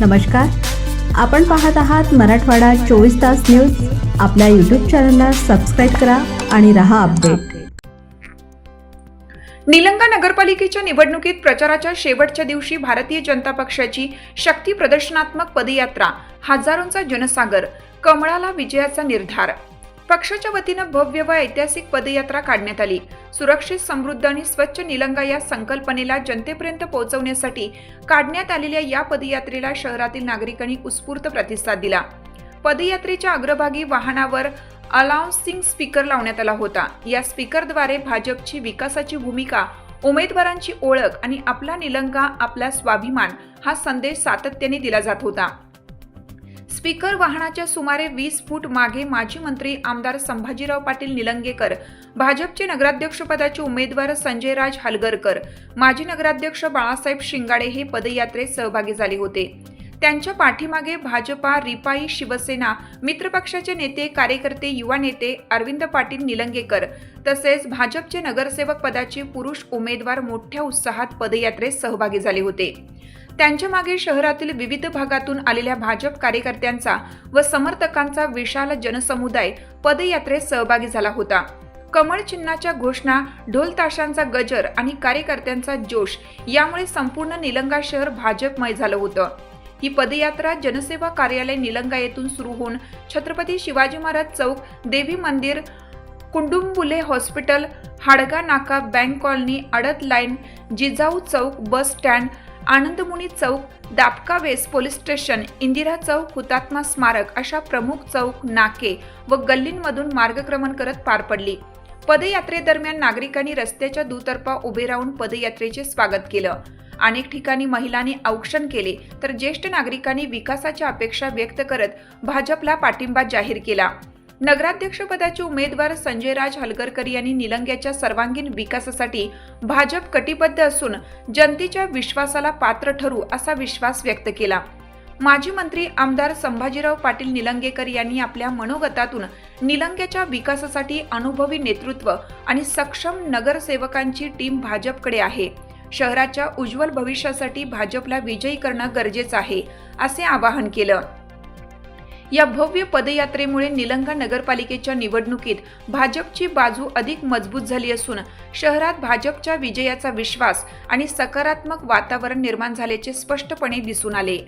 नमस्कार. आपण पाहत आहात मराठवाडा चोवीस तास न्यूज. आपल्या यूट्यूब चॅनलला सबस्क्राईब करा आणि रहा अपडेट निलंगा नगरपालिकेच्या निवडणुकीत प्रचाराच्या शेवटच्या दिवशी भारतीय जनता पक्षाची शक्ती प्रदर्शनात्मक पदयात्रा हजारोंचा जनसागर कमळाला विजयाचा निर्धार. पक्षाच्या वतीनं भव्य व ऐतिहासिक पदयात्रा काढण्यात आली. सुरक्षित समृद्ध आणि स्वच्छ निलंगा या संकल्पनेला जनतेपर्यंत पोहोचवण्यासाठी काढण्यात आलेल्या या पदयात्रेला शहरातील नागरिकांनी उत्स्फूर्त प्रतिसाद दिला. पदयात्रेच्या अग्रभागी वाहनावर अलाउन्सिंग स्पीकर लावण्यात आला होता. या स्पीकरद्वारे भाजपची विकासाची भूमिका उमेदवारांची ओळख आणि आपला निलंगा आपला स्वाभिमान हा संदेश सातत्याने दिला जात होता. स्पीकर वाहनाच्या सुमारे वीस फूट मागे माजी मंत्री आमदार संभाजीराव पाटील निलंगेकर भाजपचे नगराध्यक्षपदाचे उमेदवार संजय राज हलगरकर माजी नगराध्यक्ष बाळासाहेब शिंगाडे हे पदयात्रेत सहभागी झाले होते. त्यांच्या पाठीमागे भाजपा रिपाई शिवसेना मित्रपक्षाचे नेते कार्यकर्ते युवा नेते अरविंद पाटील निलंगेकर तसेच भाजपचे नगरसेवक पदाचे पुरुष उमेदवार मोठ्या उत्साहात पदयात्रेत सहभागी झाले होते. त्यांच्या मागे शहरातील विविध भागातून आलेल्या भाजप कार्यकर्त्यांचा व समर्थकांचा विशाल जनसमुदाय पदयात्रेत सहभागी झाला होता. कमळ चिन्हाच्या घोषणा ढोल ताशांचा गजर आणि कार्यकर्त्यांचा जोश यामुळे संपूर्ण निलंगा शहर भाजपमय झालं होतं. ही पदयात्रा जनसेवा कार्यालय निलंगा येथून सुरू होऊन छत्रपती शिवाजी महाराज चौक देवी मंदिर कुंडुंबुले हॉस्पिटल हाडगा नाका बँक कॉलनी अडत लाईन जिजाऊ चौक बस स्टँड आनंदमुनी चौक दापका वेस पोलीस स्टेशन इंदिरा चौक हुतात्मा स्मारक अशा प्रमुख चौक नाके व गल्लींमधून मार्गक्रमण करत पार पडली. पदयात्रेदरम्यान नागरिकांनी रस्त्याच्या दुतर्फा उभे राहून पदयात्रेचे स्वागत केलं. अनेक ठिकाणी महिलांनी औक्षण केले तर ज्येष्ठ नागरिकांनी विकासाच्या अपेक्षा व्यक्त करत भाजपला पाठिंबा जाहीर केला. नगराध्यक्षपदाचे उमेदवार संजयराज हलगरकर यांनी निलंग्याच्या सर्वांगीण विकासासाठी भाजप कटिबद्ध असून जनतेच्या विश्वासाला पात्र ठरू असा विश्वास व्यक्त केला. माजी मंत्री आमदार संभाजीराव पाटील निलंगेकर यांनी आपल्या मनोगतातून निलंग्याच्या विकासासाठी अनुभवी नेतृत्व आणि सक्षम नगरसेवकांची टीम भाजपकडे आहे. शहराच्या उज्ज्वल भविष्यासाठी भाजपला विजयी करणं गरजेचं आहे असे आवाहन केलं. या भव्य पदयात्रेमुळे निलंगा नगरपालिकेच्या निवडणुकीत भाजपची बाजू अधिक मजबूत झाली असून शहरात भाजपच्या विजयाचा विश्वास आणि सकारात्मक वातावरण निर्माण झाल्याचे स्पष्टपणे दिसून आले.